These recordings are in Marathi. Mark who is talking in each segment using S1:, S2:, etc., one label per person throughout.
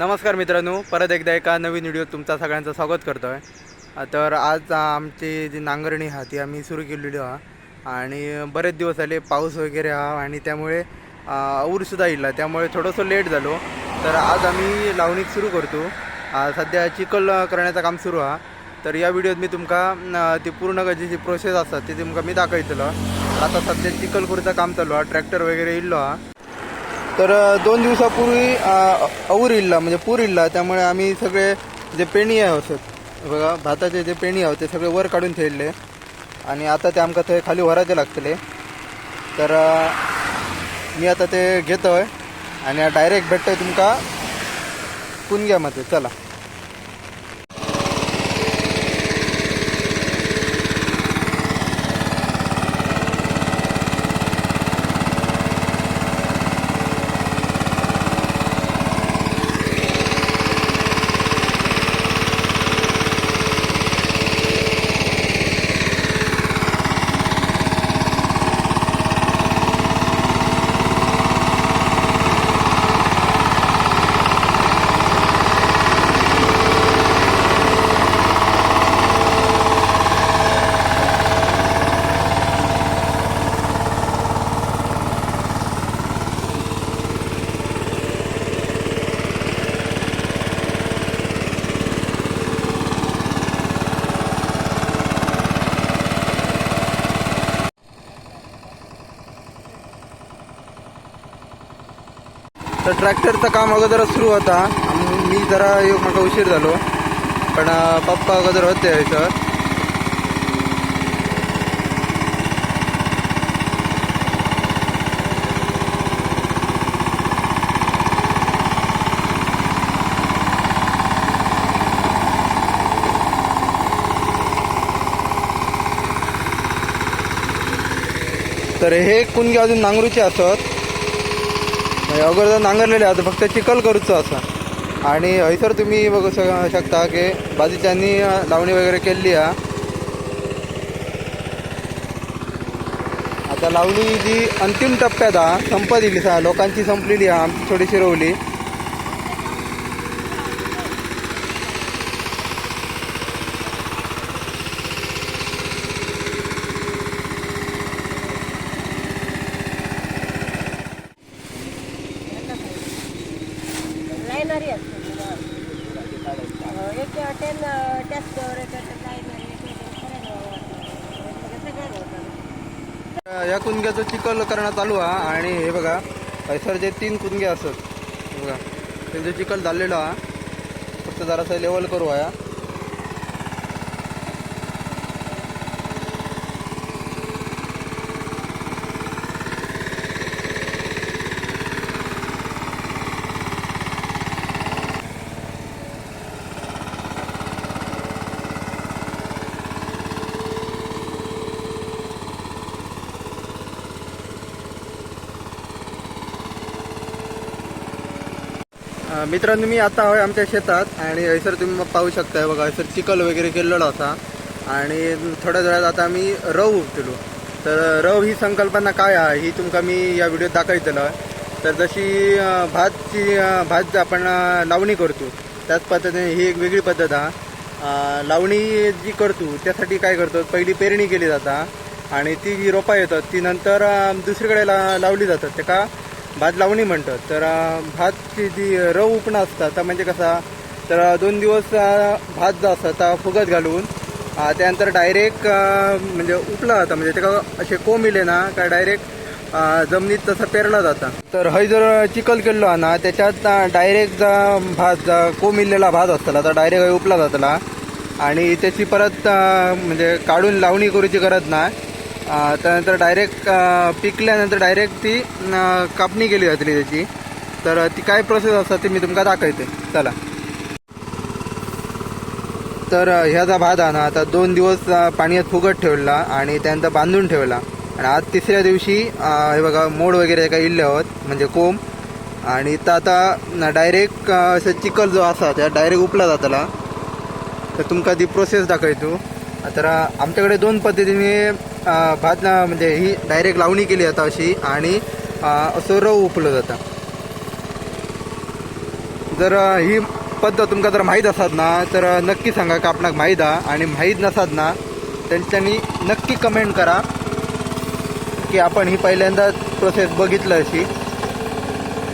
S1: नमस्कार मित्रांनो परत एकदा एका नवीन व्हिडिओत तुमचा सगळ्यांचं स्वागत करतो आहे तर आज आमची जी नांगरणी हा ती आम्ही सुरू केलेली हा. आणि बरेच दिवस झाले पाऊस वगैरे हा आणि त्यामुळे औरसुद्धा येईल त्यामुळे थोडंसं लेट झालो. तर आज आम्ही लावणी सुरू करतो. सध्या चिखल करण्याचं काम सुरू हा. तर या व्हिडिओत मी तुमका ती पूर्ण जी जी प्रोसेस असतात ती तुमका मी दाखयतलो आता सध्या चिखल करूचं काम चालू हा ट्रॅक्टर वगैरे इल्लो हा. तर दोन दिवसापूर्वी और इल्ला म्हणजे पूर इल्ला त्यामुळे आम्ही सगळे जे पेणी आहे असत बघा भाताचे जे पेणी आहे ते सगळे वर काढून ठेवले. आणि आता ते आमकां थंय खाली वरायचे लागतले. तर मी आता ते घेतोय. आणि डायरेक्ट भेटतोय तुमका कुनग्यामध्ये चला. ट्रॅक्टरचं काम अगोदर सुरू होता. मी जरा एक माका उशीर झालो. पण पप्पा अगोदर होते सर तर हे कुणगे अजून नांगरूचे असत. अगोदर नांगरलेले आता फक्त चिखल करूचं असं. आणि हयसर तुम्ही बघू शकता की बाजूच्यांनी लावणी वगैरे केली हा आता लावणी जी अंतिम टप्प्यात हा संपत दिली सा लोकांची संपलेली हा आमची थोडीशी रोवली.
S2: टेन
S1: या कुणग्याचं चिखल करणं चालू आहे आणि हे बघा हयसर जे तीन कुणगे असत बघा त्यांचं चिखल झालेलं हा. फक्त जरासं लेवल करू आहे मित्रांनो मी आता आहे आमच्या शेतात आणि हयसर तुम्ही पाहू शकताय बघा हयसर चिखल वगैरे केलेला होता. आणि थोड्या वेळात आता आम्ही रव उपटलो. तर रव ही संकल्पना काय आहे ही तुमका मी या व्हिडिओत दाखवतलं. तर जशी भातची भात आपण लावणी करतो त्याच पद्धतीने ही एक वेगळी पद्धत आहे लावणी जी करतो त्यासाठी काय करतो पहिली पेरणी केली जाता आणि ती जी रोपा येतात ती नंतर दुसरीकडे ला लावली जातात. ते का भात लावणी म्हणतात. तर भातची जी रव उपणं असतं तर म्हणजे कसा तर दोन दिवस भात जो असता ता फुगत घालून त्यानंतर डायरेक्ट म्हणजे उपला जाता. म्हणजे त्याका असे कोंब इले ना का डायरेक्ट जमिनीत तसं पेरला जाता. तर हय जर चिखल केल्लो हा ना त्याच्यात डायरेक्ट भात जा- कोंब इल्लेला भात असतला तर डायरेक्ट हय उपला जातला. आणि त्याची परत म्हणजे काढून लावणी करूची गरज नाही त्यानंतर डायरेक्ट पिकल्यानंतर डायरेक्ट ती कापणी केली जातली त्याची. तर ती काय प्रोसेस असतात ती मी तुमका दाखवते. चला. तर ह्याचा भात आहे ना आता दोन दिवस पाण्यात फुगत ठेवला आणि त्यानंतर बांधून ठेवला. आणि आज तिसऱ्या दिवशी हे बघा मोड वगैरे काय इल्ले आहोत म्हणजे कोंब. आणि तर आता डायरेक्ट असं चिखल जो असा त्या डायरेक्ट उपला जातला. तर तुमका ती प्रोसेस दाखवतो. तर आमच्याकडे दोन पद्धतीने भात म्हणजे ही डायरेक्ट लावणी केली जाता अशी आणि असो असं रव उपलो जाता. जर ही पद्धत तुमका जर माहीत असत ना तर नक्की सांगा का आपणाक माहीत हा. आणि माहीत नसत ना त्यांच्यानी नक्की कमेंट करा की आपण ही पहिल्यांदा प्रोसेस बघितलं अशी.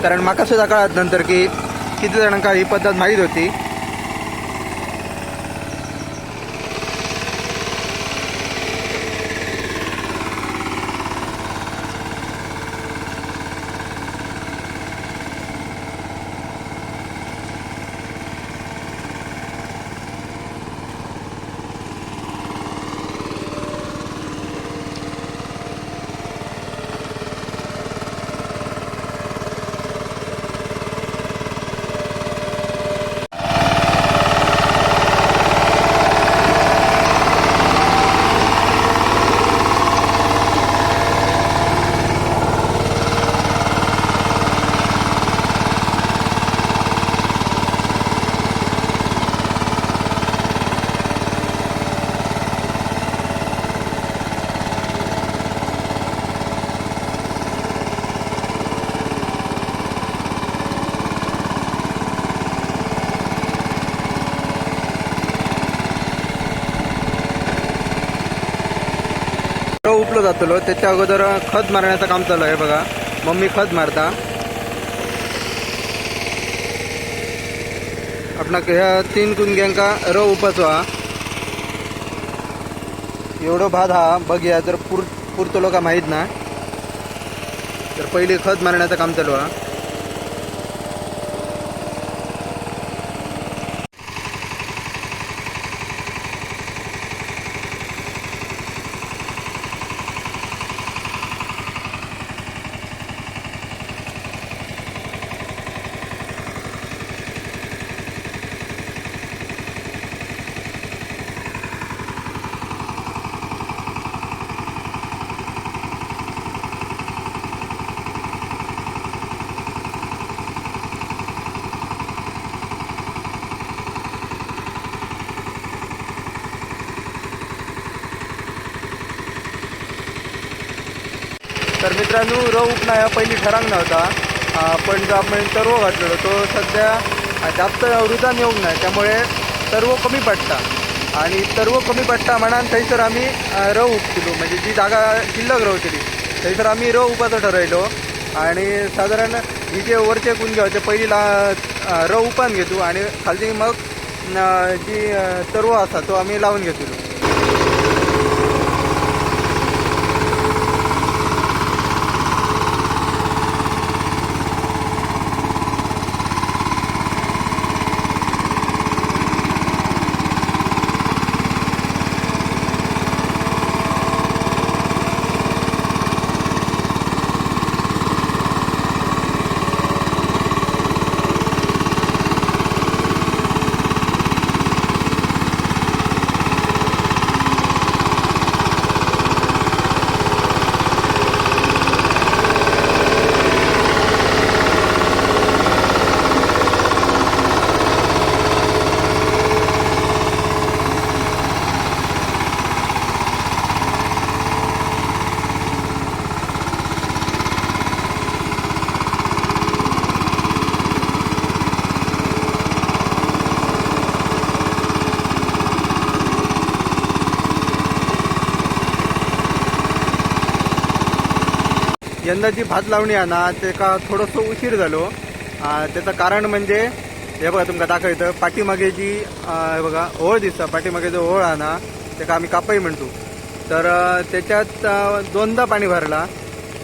S1: कारण माका सुद्धा कळत नंतर की किती जणांका ही पद्धत माहीत होती तो उपलो जातलो त्याच्या अगोदर खत मारण्याचं काम चालू आहे बघा. मम्मी खत मारता. आपणाक ह्या तीन कुंग्यांका र उपचवा. हा एवढं भात हा बघूया जर पुर पुरतलो का माहीत ना. तर पहिले खत मारण्याचं काम चालू हा. तर मित्रांनो र उपना हा पहिली ठरांक नव्हता. पण जो आपण सर्व घातलेलो तो सध्या जास्त रुजान येवंक नाही. त्यामुळे सर्व कमी पडता. आणि सर्व कमी पडटा म्हणान थंयसर आम्ही रव र म्हणजे जी जागा शिल्लक रावतली थंयसर आम्ही र उपाचो ठरयलो आणि साधारण ही जे वरचे कुंगे होते पहिली ला र उपान घेतो. आणि खालची मग जी अं, आसा असा तो आम्ही लावून घेतलो यंदाची भात लावणी आहे ना ते का थोडंसं उशीर झालो. त्याचं कारण म्हणजे हे बघा तुमका दाखवतं पाठीमागे जी हे बघा ओळ दिसता पाठीमागे जो ओळ आहे ना त्याका आम्ही कापही म्हणतो. तर त्याच्यात दोनदा पाणी भरला.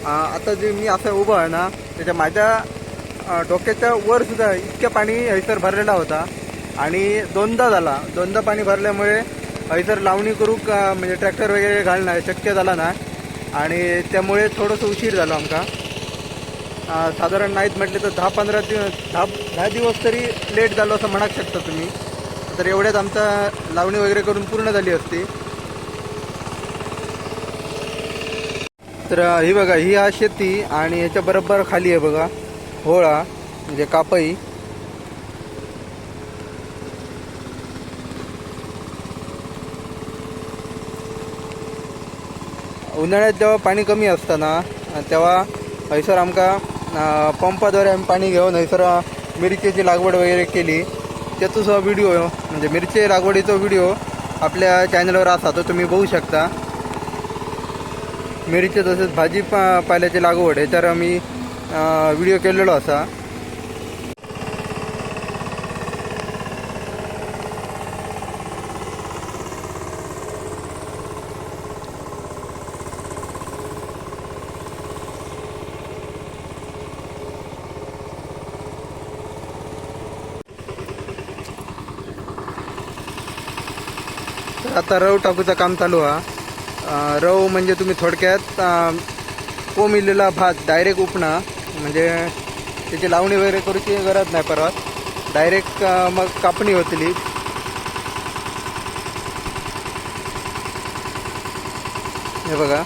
S1: आता जे मी असं उभं आहे ना त्याच्या माझ्या डोक्याच्या वर सुद्धा इतक्या पाणी हैसर भरलेला होता. आणि दोनदा झाला. दोनदा पाणी भरल्यामुळे हैसर लावणी करू का म्हणजे ट्रॅक्टर वगैरे घालणं शक्य झाला ना. आणि त्यामुळे थोडंसं उशीर झालो आमका. साधारण नाहीत म्हटले तर दहा पंधरा दिवस दहा दहा दिवस तरी लेट झालो असं म्हणा शकता तुम्ही. तर एवढ्यात आमचा लावणी वगैरे करून पूर्ण झाली असती. तर ही बघा ही हा शेती आणि ह्याच्या बरोबर खाली आहे बघा होळा म्हणजे कापई. उन्हाळ्यात जेव्हा पाणी कमी असतं ना तेव्हा हैसर आमका पंपाद्वारे आम्ही पाणी घेऊन हैसर मिरचीची लागवड वगैरे केली. त्याचा सुद्धा व्हिडिओ म्हणजे मिरची लागवडीचा व्हिडिओ आपल्या चॅनलवर असा तो तुम्ही बघू शकता. मिरची तसेच भाजी पा पाल्याची लागवड याच्यावर आम्ही व्हिडिओ केलेलो असा. आता रव टाकूचं काम चालू हा. रव म्हणजे तुम्ही थोडक्यात कोमिलेला भात डायरेक्ट उपणा. म्हणजे त्याची लावणी वगैरे करूची गरज नाही परत. डायरेक्ट मग कापणी होतली. हे बघा.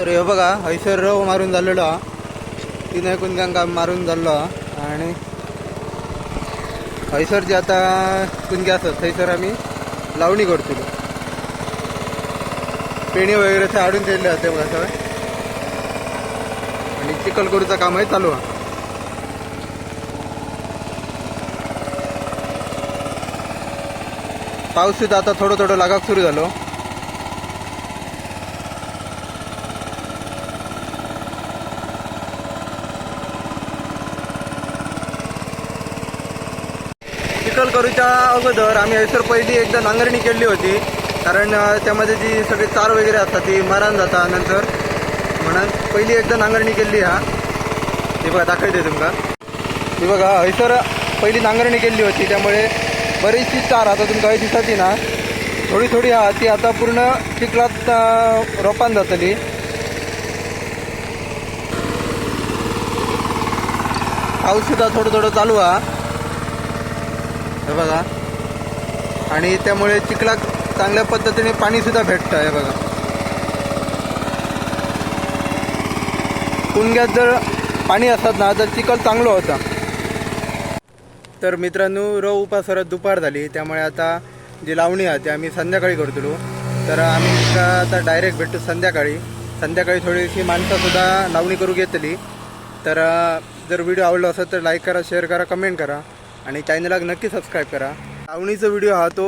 S1: तर हे बघा हैसर रव मारून झालेलो. हा तीन एकूण मारून झालो हा आणि हैसर जे आता कुणगे असत. थंयसर आम्ही लावणी करतो. पेणी वगैरे ते हाडून ठेवले होते बघा सगळे. आणि चिखल करूचं चालू आहे. पाऊस सुद्धा आता थोडं थोडं लागाक सुरू झालो चिखल करूच्या अगोदर आम्ही हयसर पहिली एकदा नांगरणी केली होती. कारण त्यामध्ये जी सगळी चार वगैरे असतात ती मरण जाता नंतर. म्हणून पहिली एकदा नांगरणी केली हा. हे बघा दाखवते तुमका हे बघा हैसर पहिली नांगरणी केली होती. त्यामुळे बरीचशी चार आता तुमका ही दिसती ना. थोडी थोडी हा ती आता पूर्ण चिखलात रोपान जातली. पाऊस सुद्धा थोडं थोडं चालू हा. हे बघा. आणि त्यामुळे चिखलात चांगल्या पद्धतीने पाणीसुद्धा भेटतं हे बघा. कुणग्यात जर पाणी असतात ना तर चिखल चांगलं होतं. तर मित्रांनो रव उपासरत दुपार झाली. त्यामुळे आता जी लावणी आहे ती आम्ही संध्याकाळी करतलो तर आम्ही आता डायरेक्ट भेटतो संध्याकाळी. संध्याकाळी थोडीशी माणसंसुद्धा लावणी करू घेतली. तर जर व्हिडिओ आवडला असेल तर लाईक करा शेअर करा कमेंट करा. आणि चॅनलला नक्की सबस्क्राईब करा. लावणीचा व्हिडिओ हा तो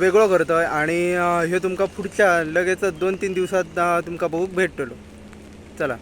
S1: वेगळो करतोय आणि हे ह्यो तुमका पुढच्या लगेच दोन तीन दिवसात तुमकां तुमका बघूक भेटतलो चला.